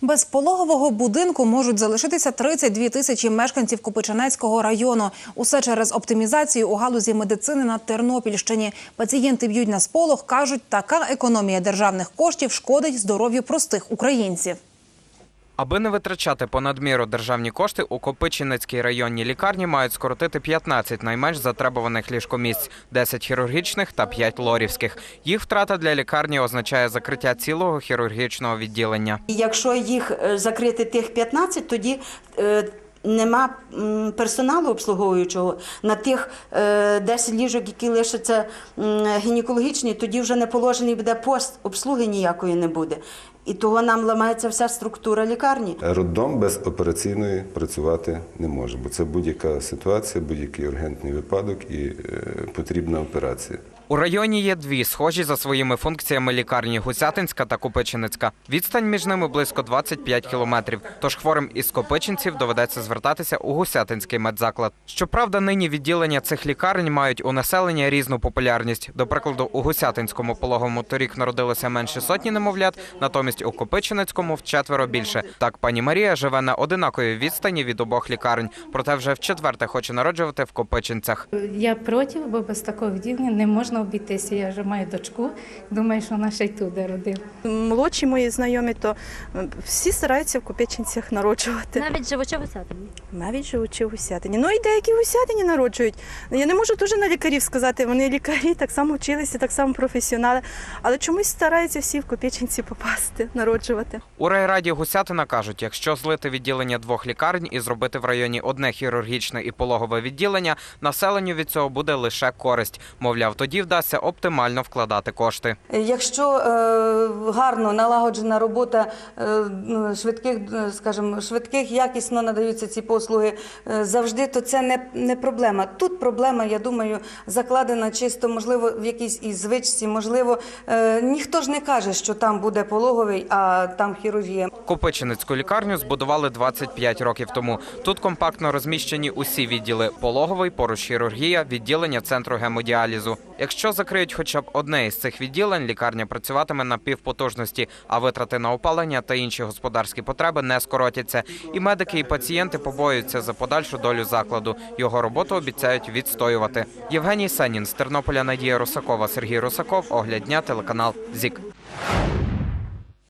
Без пологового будинку можуть залишитися 32 тисячі мешканців Копичинецького району. Усе через оптимізацію у галузі медицини на Тернопільщині. Пацієнти б'ють на сполох, кажуть, така економія державних коштів шкодить здоров'ю простих українців. Аби не витрачати понад міру державні кошти, у Копичинецькій районній лікарні мають скоротити 15 найменш затребуваних ліжкомісць, 10 хірургічних та 5 лорівських. Їх втрата для лікарні означає закриття цілого хірургічного відділення. Якщо їх е, закрити тих 15, тоді е, нема персоналу обслуговуючого на тих е, 10 ліжок, які лишаться гінекологічні, тоді вже не положений буде пост, обслуги ніякої не буде. І того нам ламається вся структура лікарні. Роддом без операційної працювати не може, бо це будь-яка ситуація, будь-який ургентний випадок і е, потрібна операція. У районі є дві схожі за своїми функціями лікарні Гусятинська та Копичинецька. Відстань між ними близько 25 кілометрів. Тож хворим із Копичинців доведеться звертатися у Гусятинський медзаклад. Щоправда, нині відділення цих лікарень мають у населення різну популярність. До прикладу, у Гусятинському пологовому торік народилося менше сотні немовлят, натомість у Копичинецькому вчетверо більше. Так, пані Марія живе на одинаковій відстані від обох лікарень, проте вже вчетверте хоче народжувати в Копичинцях. Я проти, бо без такого відділення не можна обійтися. Я вже маю дочку, думаю, що вона ще й туди родила. Молодші мої знайомі, то всі стараються в Копичинцях народжувати. Навіть живучи в Осятині. Навіть живучи в Гусятині. Ну і деякі в Гусятині народжують. Я не можу дуже на лікарів сказати. Вони лікарі так само вчилися, так само професіонали. Але чомусь стараються всі в Копичинці попасти, народжувати. У райраді Гусятина кажуть, якщо злити відділення двох лікарень і зробити в районі одне хірургічне і пологове відділення, населенню від цього буде лише користь. Мовляв, тоді вдасться оптимально вкладати кошти. Якщо е, гарно налагоджена робота е, ну, швидких, е, скажімо, швидких, якісно надаються ці послуги е, завжди, то це не, не проблема. Тут проблема, я думаю, закладена чисто, можливо, в якійсь із звичці, можливо, е, ніхто ж не каже, що там буде пологовий, а там хірургія. Копичинецьку лікарню збудували 25 років тому. Тут компактно розміщені усі відділи: пологовий, поруч хірургія, відділення центру гемодіалізу. Якщо закриють хоча б одне із цих відділень, лікарня працюватиме на півпотужності, а витрати на опалення та інші господарські потреби не скоротяться. І медики, і пацієнти побоюються за подальшу долю закладу. Його роботу обіцяють відстоювати. Євгеній Сенін з Тернополя, Надія Русакова, Сергій Русаков, Огляд дня, телеканал ЗІК.